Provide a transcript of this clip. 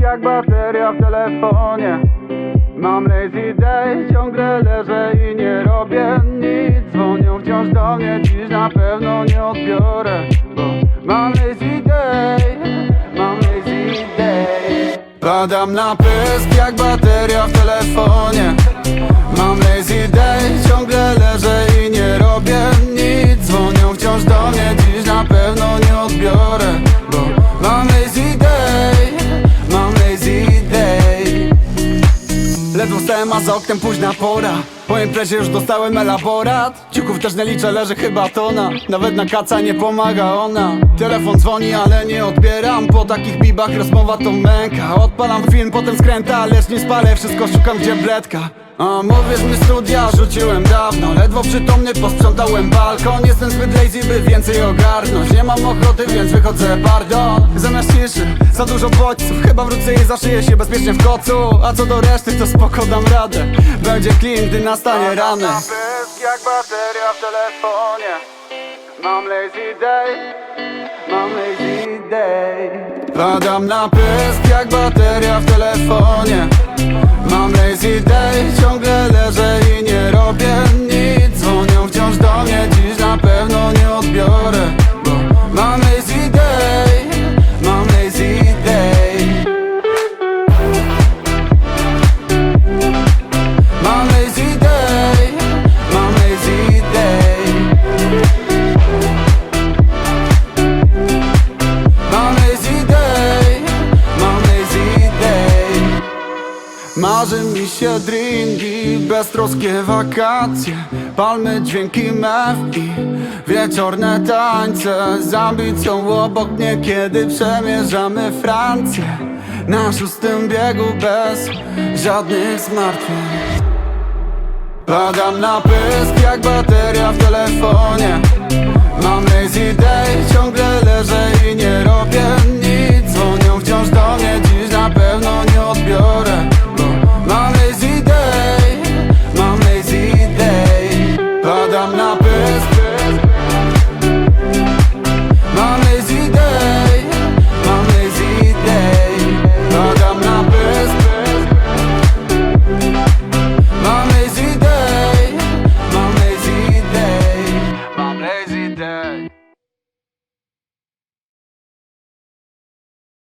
jak bateria w telefonie. Mam lazy day, ciągle leżę i nie robię nic. Dzwonią wciąż do mnie, dziś na pewno nie odbiorę Bo mam lazy day, mam lazy day. Padam na pysk jak bateria Ledwo stałem, a za oknem późna pora. Po imprezie już dostałem elaborat. Ciuków też nie liczę, leży chyba tona. Nawet na kaca nie pomaga ona. Telefon dzwoni, ale nie odbieram. Po takich bibach rozmowa to męka. Odpalam film, potem skręta Lecz nie spalę, wszystko szukam gdzie bledka a mówisz mi studia, rzuciłem dawno Ledwo przytomny posprzątałem balkon. Jestem zbyt lazy, by więcej ogarnąć. Nie mam ochoty, więc wychodzę, pardon Zamiast ciszy, za dużo bodźców. Chyba wrócę i zaszyję się bezpiecznie w kocu. A co do reszty, to spoko dam radę. Będzie clean, gdy nastanie rany. jak bateria w telefonie. Mam lazy day, mam lazy day. Padam na pysk jak bateria w telefonie Marzy mi się drinki, beztroskie wakacje Palmy, dźwięki mew i wieczorne tańce. Z ambicją obok mnie, kiedy przemierzamy Francję. Na szóstym biegu bez żadnych zmartwień. Padam na pysk jak bateria w telefonie. Mam lazy day, ciągle leżę i nie